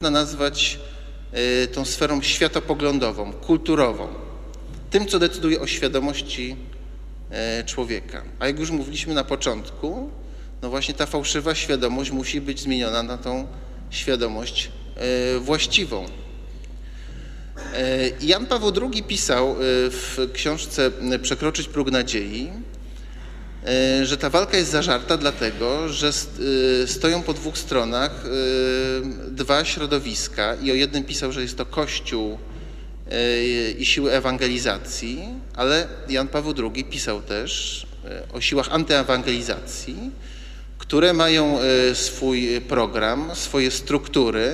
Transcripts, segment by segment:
można nazwać y, tą sferą światopoglądową, kulturową, tym, co decyduje o świadomości y, człowieka. A jak już mówiliśmy na początku, no właśnie ta fałszywa świadomość musi być zmieniona na tą świadomość y, właściwą. Jan Paweł II pisał w książce Przekroczyć próg nadziei, że ta walka jest zażarta dlatego, że e, stoją po dwóch stronach e, dwa środowiska i o jednym pisał, że jest to Kościół i siły ewangelizacji, ale Jan Paweł II pisał też o siłach antyewangelizacji, które mają swój program, swoje struktury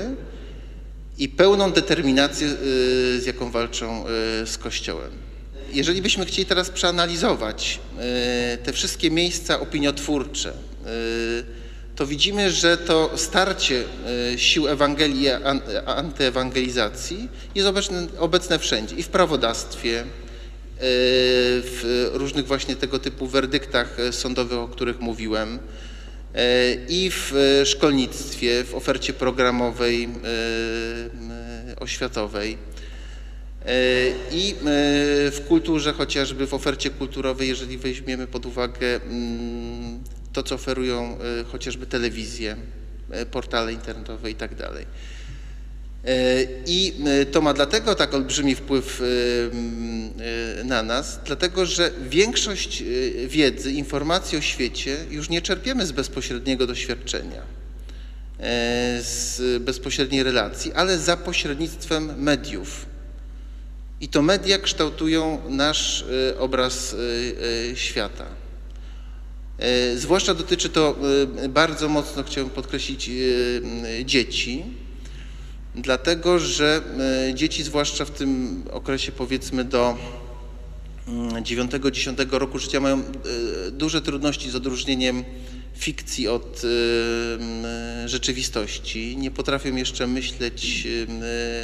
i pełną determinację, z jaką walczą z Kościołem jeżeli byśmy chcieli teraz przeanalizować e, te wszystkie miejsca opiniotwórcze, e, to widzimy, że to starcie e, sił Ewangelii, antyewangelizacji jest obecne, obecne wszędzie i w prawodawstwie, w różnych właśnie tego typu werdyktach sądowych, o których mówiłem, i w szkolnictwie, w ofercie programowej, oświatowej. E, I e, w kulturze, chociażby w ofercie kulturowej, jeżeli weźmiemy pod uwagę mm, to, co oferują e, chociażby telewizje, portale internetowe i tak to ma dlatego tak olbrzymi wpływ na nas, dlatego że większość wiedzy, informacji o świecie już nie czerpiemy z bezpośredniego doświadczenia, z bezpośredniej relacji, ale za pośrednictwem mediów i to media kształtują nasz y, obraz y, y, świata. Zwłaszcza dotyczy to bardzo mocno, chciałbym podkreślić, dzieci, dlatego że dzieci, zwłaszcza w tym okresie powiedzmy do 9-10 mm, roku życia, mają duże trudności z odróżnieniem fikcji od rzeczywistości, nie potrafią jeszcze myśleć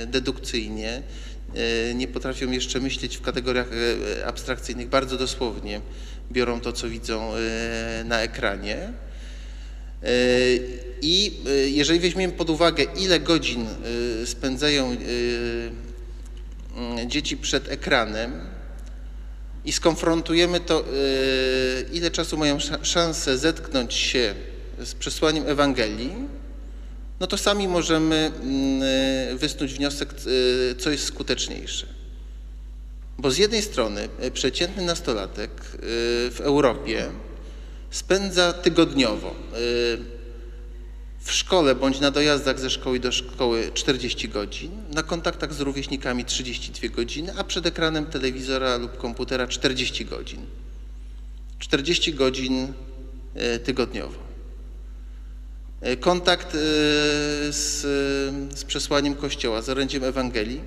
dedukcyjnie, E, nie potrafią jeszcze myśleć w kategoriach e, abstrakcyjnych, bardzo dosłownie biorą to, co widzą e, na ekranie. I jeżeli weźmiemy pod uwagę, ile godzin spędzają mm, dzieci przed ekranem i skonfrontujemy to, ile czasu mają szansę zetknąć się z przesłaniem Ewangelii, no to sami możemy mm, e, wysnuć wniosek, e, co jest skuteczniejsze. Bo z jednej strony e, przeciętny nastolatek w Europie spędza tygodniowo w szkole bądź na dojazdach ze szkoły do szkoły 40 godzin, na kontaktach z rówieśnikami 32 godziny, a przed ekranem telewizora lub komputera 40 godzin. 40 godzin tygodniowo. E, kontakt e, z, z przesłaniem Kościoła, z orędziem Ewangelii.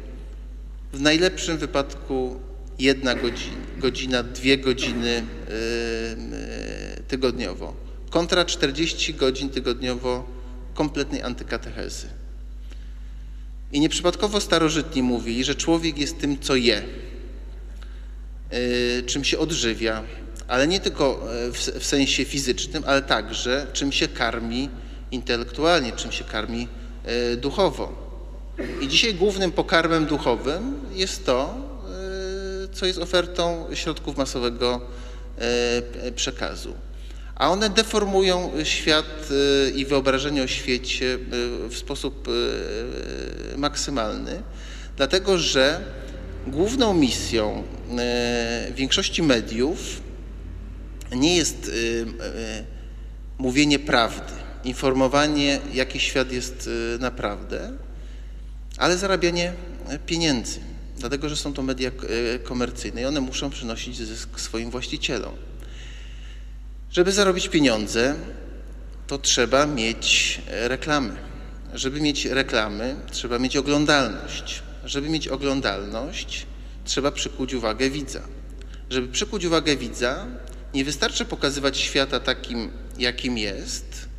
W najlepszym wypadku jedna godzina, godzina dwie godziny e, tygodniowo. Kontra 40 godzin tygodniowo kompletnej antykatechezy. I nieprzypadkowo starożytni mówili, że człowiek jest tym, co je, czym się odżywia, ale nie tylko w, w sensie fizycznym, ale także czym się karmi intelektualnie, czym się karmi e, duchowo. I dzisiaj głównym pokarmem duchowym jest to, e, co jest ofertą środków masowego e, przekazu. A one deformują świat i wyobrażenie o świecie w sposób maksymalny, dlatego że główną misją większości mediów nie jest mówienie prawdy, informowanie, jaki świat jest y, naprawdę, ale zarabianie pieniędzy, dlatego że są to media y, komercyjne i one muszą przynosić zysk swoim właścicielom. Żeby zarobić pieniądze, to trzeba mieć reklamy. Żeby mieć reklamy, trzeba mieć oglądalność. Żeby mieć oglądalność, trzeba przykuć uwagę widza. Żeby przykuć uwagę widza, nie wystarczy pokazywać świata takim, jakim jest, Y,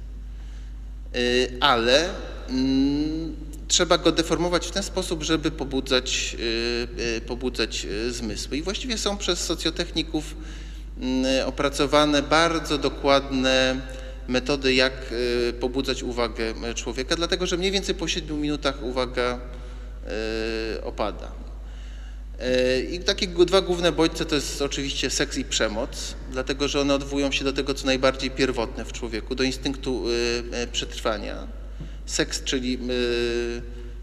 ale mm, trzeba go deformować w ten sposób, żeby pobudzać, y, y, pobudzać zmysły. I właściwie są przez socjotechników mm, opracowane bardzo dokładne metody, jak pobudzać uwagę człowieka, dlatego że mniej więcej po 7 minutach uwaga opada. I takie dwa główne bodźce to jest oczywiście seks i przemoc, dlatego że one odwołują się do tego, co najbardziej pierwotne w człowieku, do instynktu przetrwania. Seks, czyli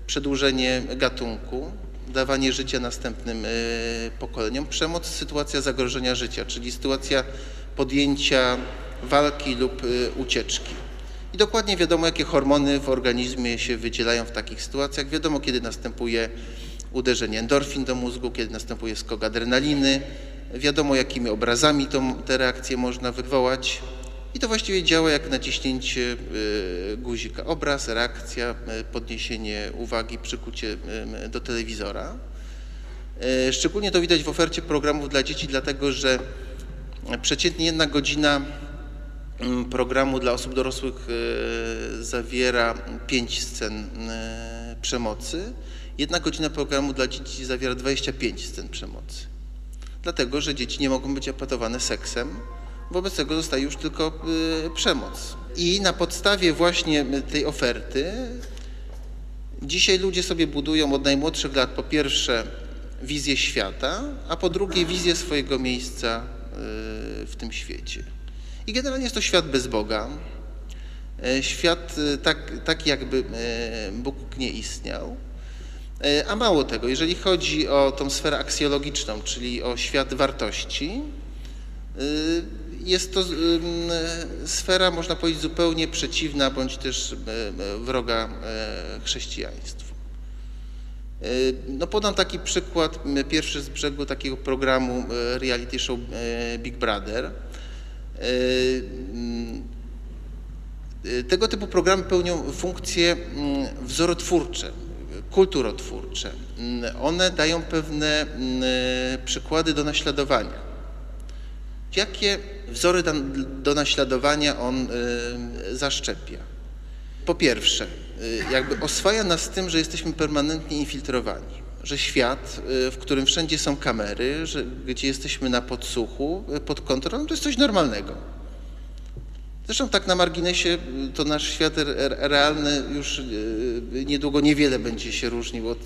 przedłużenie gatunku, dawanie życia następnym pokoleniom. Przemoc, sytuacja zagrożenia życia, czyli sytuacja podjęcia walki lub y, ucieczki. I dokładnie wiadomo, jakie hormony w organizmie się wydzielają w takich sytuacjach. Wiadomo, kiedy następuje uderzenie endorfin do mózgu, kiedy następuje skok adrenaliny. Wiadomo, jakimi obrazami te reakcje można wywołać. I to właściwie działa jak naciśnięcie y, guzika. Obraz, reakcja, y, podniesienie uwagi, przykucie do telewizora. Szczególnie to widać w ofercie programów dla dzieci, dlatego że przeciętnie jedna godzina programu dla osób dorosłych e, zawiera pięć scen e, przemocy. Jedna godzina programu dla dzieci zawiera 25 scen przemocy. Dlatego, że dzieci nie mogą być epatowane seksem, wobec tego zostaje już tylko e, przemoc. I na podstawie właśnie tej oferty dzisiaj ludzie sobie budują od najmłodszych lat po pierwsze wizję świata, a po drugie wizję swojego miejsca w tym świecie. I generalnie jest to świat bez Boga. E, świat e, tak, tak jakby e, Bóg nie istniał. A mało tego, jeżeli chodzi o tą sferę aksjologiczną, czyli o świat wartości, jest to sfera, można powiedzieć, zupełnie przeciwna bądź też wroga chrześcijaństwu. No podam taki przykład, pierwszy z brzegu takiego programu reality show Big Brother. Tego typu programy pełnią funkcje wzorotwórcze, kulturotwórcze. Mm, one dają pewne mm, przykłady do naśladowania. Jakie wzory do naśladowania on y, zaszczepia? Po pierwsze, jakby oswaja nas tym, że jesteśmy permanentnie infiltrowani że świat, w którym wszędzie są kamery, że, gdzie jesteśmy na podsłuchu, pod kontrolą, to jest coś normalnego. Zresztą tak na marginesie y, to nasz świat realny już niedługo niewiele będzie się różnił od,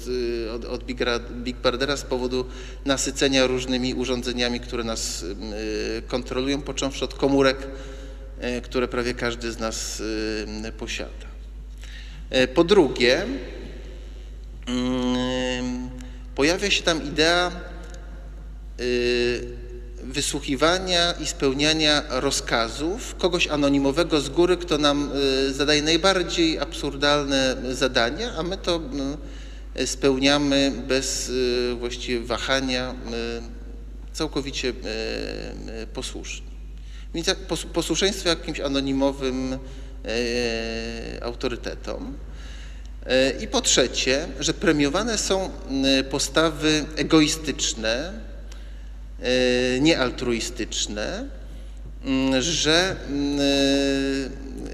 od, od Big, Big z powodu nasycenia różnymi urządzeniami, które nas kontrolują, począwszy od komórek, które prawie każdy z nas posiada. Po drugie, pojawia się tam idea y, wysłuchiwania i spełniania rozkazów kogoś anonimowego z góry, kto nam y, zadaje najbardziej absurdalne zadania, a my to y, spełniamy bez właściwie wahania, całkowicie posłuszni. Więc posłuszeństwo jakimś anonimowym autorytetom. I po trzecie, że premiowane są postawy egoistyczne, niealtruistyczne, że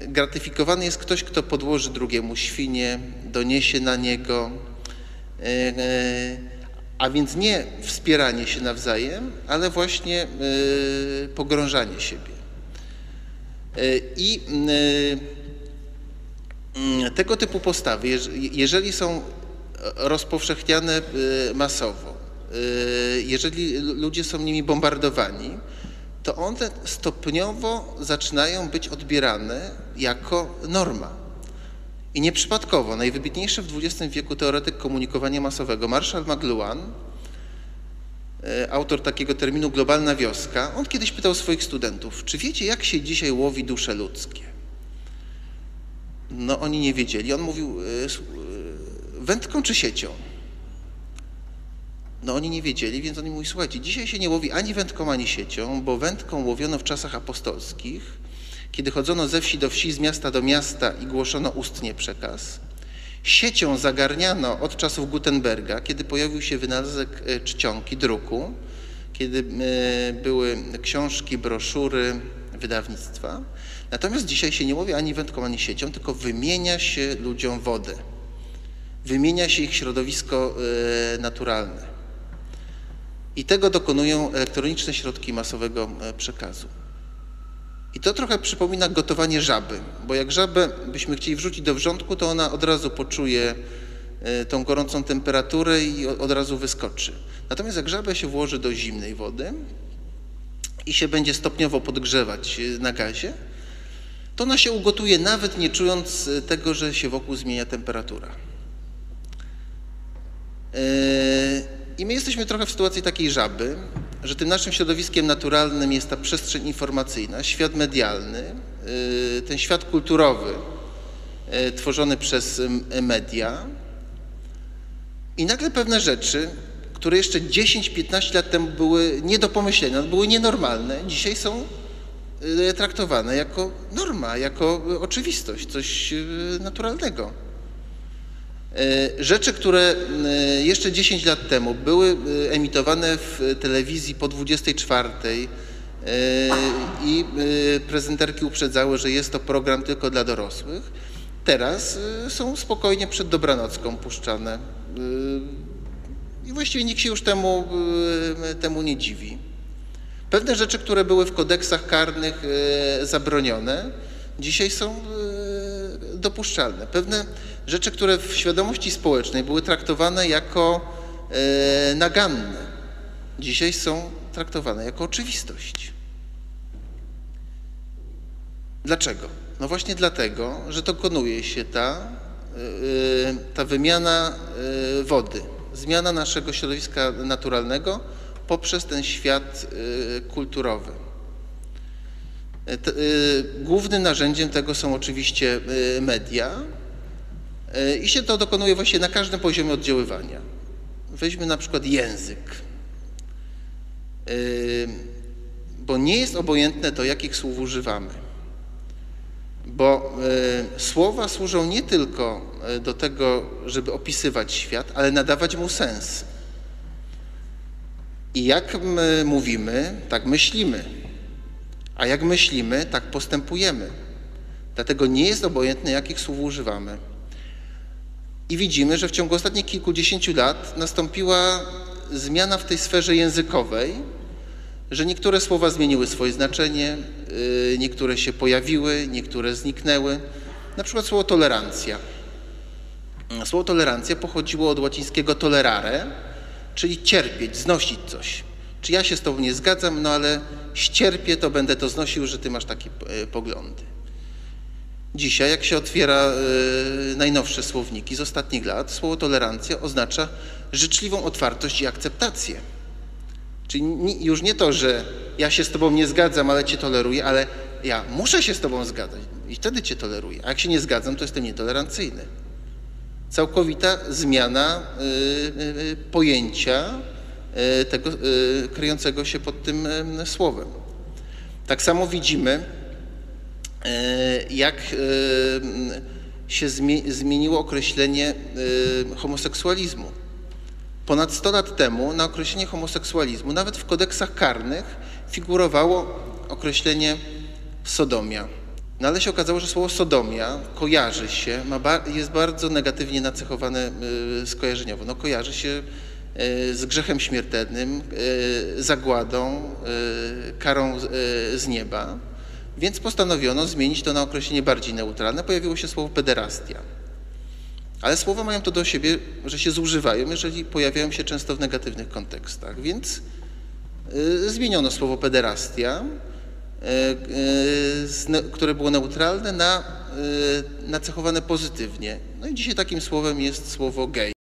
gratyfikowany jest ktoś, kto podłoży drugiemu świnie, doniesie na niego, e, a więc nie wspieranie się nawzajem, ale właśnie pogrążanie siebie. I Mm, tego typu postawy, jeżeli są rozpowszechniane masowo, jeżeli ludzie są nimi bombardowani, to one stopniowo zaczynają być odbierane jako norma. I nieprzypadkowo najwybitniejszy w XX wieku teoretyk komunikowania masowego, Marshall McLuhan, y, autor takiego terminu globalna wioska, on kiedyś pytał swoich studentów, czy wiecie, jak się dzisiaj łowi dusze ludzkie? No oni nie wiedzieli. On mówił e, wędką czy siecią? No oni nie wiedzieli, więc on mówi, słuchajcie, dzisiaj się nie łowi ani wędką, ani siecią, bo wędką łowiono w czasach apostolskich, kiedy chodzono ze wsi do wsi, z miasta do miasta i głoszono ustnie przekaz. Siecią zagarniano od czasów Gutenberga, kiedy pojawił się wynalazek e, czcionki, druku, kiedy były książki, broszury, wydawnictwa. Natomiast dzisiaj się nie mówi ani wędką, ani siecią, tylko wymienia się ludziom wodę. Wymienia się ich środowisko e, naturalne. I tego dokonują elektroniczne środki masowego e, przekazu. I to trochę przypomina gotowanie żaby, bo jak żabę byśmy chcieli wrzucić do wrzątku, to ona od razu poczuje e, tą gorącą temperaturę i od razu wyskoczy. Natomiast jak żabę się włoży do zimnej wody i się będzie stopniowo podgrzewać e, na gazie, to ona się ugotuje nawet nie czując tego, że się wokół zmienia temperatura. I my jesteśmy trochę w sytuacji takiej żaby, że tym naszym środowiskiem naturalnym jest ta przestrzeń informacyjna, świat medialny, y, ten świat kulturowy y, tworzony przez media. I nagle pewne rzeczy, które jeszcze 10-15 lat temu były nie do pomyślenia, były nienormalne, dzisiaj są y, traktowane jako norma, jako oczywistość, coś naturalnego. E, rzeczy, które e, jeszcze 10 lat temu były e, emitowane w telewizji po 24 i prezenterki uprzedzały, że jest to program tylko dla dorosłych, teraz są spokojnie przed dobranocką puszczane. I właściwie nikt się już temu, temu nie dziwi. Pewne rzeczy, które były w kodeksach karnych zabronione, dzisiaj są dopuszczalne. Pewne rzeczy, które w świadomości społecznej były traktowane jako e, naganne, dzisiaj są traktowane jako oczywistość. Dlaczego? No właśnie dlatego, że dokonuje się ta, e, ta wymiana e, wody, zmiana naszego środowiska naturalnego poprzez ten świat kulturowy. Głównym narzędziem tego są oczywiście media, E, I się to dokonuje właśnie na każdym poziomie oddziaływania. Weźmy na przykład język. E, bo nie jest obojętne to, jakich słów używamy. Bo e, słowa służą nie tylko do tego, żeby opisywać świat, ale nadawać mu sens. I jak my mówimy, tak myślimy. A jak myślimy, tak postępujemy. Dlatego nie jest obojętne, jakich słów używamy. I widzimy, że w ciągu ostatnich kilkudziesięciu lat nastąpiła zmiana w tej sferze językowej, że niektóre słowa zmieniły swoje znaczenie, y, niektóre się pojawiły, niektóre zniknęły. Na przykład słowo tolerancja. Słowo tolerancja pochodziło od łacińskiego tolerare, czyli cierpieć, znosić coś. Czy ja się z Tobą nie zgadzam, no ale ścierpię, to będę to znosił, że Ty masz takie e, poglądy. Dzisiaj, jak się otwiera y, najnowsze słowniki z ostatnich lat, słowo tolerancja oznacza życzliwą otwartość i akceptację. Czyli już nie to, że ja się z Tobą nie zgadzam, ale Cię toleruję, ale ja muszę się z Tobą zgadzać i wtedy Cię toleruję. A jak się nie zgadzam, to jestem nietolerancyjny. Całkowita zmiana y, y, pojęcia tego kryjącego się pod tym słowem. Tak samo widzimy, jak e, się zmieniło określenie e, homoseksualizmu. Ponad 100 lat temu na określenie homoseksualizmu, nawet w kodeksach karnych, figurowało określenie sodomia. No ale się okazało, że słowo sodomia kojarzy się, ma, jest bardzo negatywnie nacechowane skojarzeniowo. No, kojarzy się z grzechem śmiertelnym, zagładą, karą z nieba. Więc postanowiono zmienić to na określenie bardziej neutralne. Pojawiło się słowo pederastia. Ale słowa mają to do siebie, że się zużywają, jeżeli pojawiają się często w negatywnych kontekstach. Więc y, zmieniono słowo pederastia, y, y, które było neutralne, na nacechowane pozytywnie. No i dzisiaj takim słowem jest słowo gej.